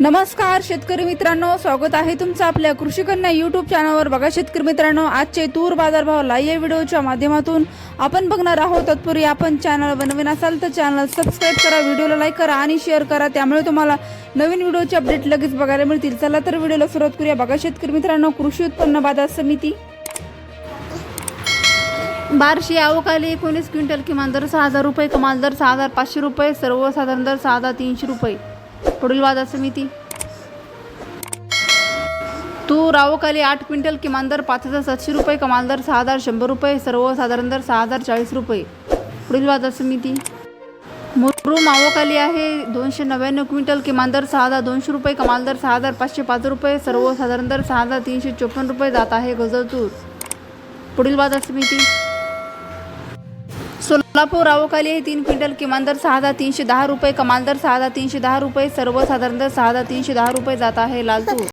नमस्कार शेतकरी मित्रांनो. स्वागत आहे तुमचं आपल्या कृषी कन्या चॅनलवर बघा शेतकरी मित्रांनो आजचे तूर बाजारभाव लाईव्ह व्हिडिओच्या माध्यमातून आपण बघणार आहोत. तत्पूर्वी आपण चॅनल बनवीन असाल तर चॅनल सबस्क्राईब करा व्हिडिओला लाईक करा आणि शेअर करा. त्यामुळे तुम्हाला नवीन व्हिडिओचे अपडेट लगेच बघायला मिळतील. चला तर व्हिडिओला सुरुवात करूया. बघा शेतकरी मित्रांनो कृषी उत्पन्न बाजार समिती. बारशे अवकाली एकोणीस क्विंटल किमान दर सहा हजार रुपये कमाल दर सहा हजार पाचशे रुपये सर्वसाधारण दर सहा हजार तीनशे रुपये. पुढील बाजार समिती तूर अवकाली आठ क्विंटल किमान दर पाच हजार सातशे रुपये कमाल दर सहा हजार शंभर रुपये सर्वसाधारण दर सहा हजार चाळीस रुपये. पुढील बाजार समिती मुरुम अवकाली आहे दोनशे नव्याण्णव क्विंटल किमान दर सहा हजार दोनशे रुपये कमाल दर सहा हजार पाचशे पाच रुपये सर्वसाधारण दर सहा हजार तीनशे चोपन्न रुपये जात आहे गजर तूर पुढील बाजार समिती सोलापूर अवकाली हे तीन क्विंटल किमान दर सहा हजार तीनशे दहा रुपये कमाल दर सहा हजार तीनशे दहा रुपये सर्वसाधारण दर सहा हजार तीनशे दहा रुपये जात आहे लालतूर.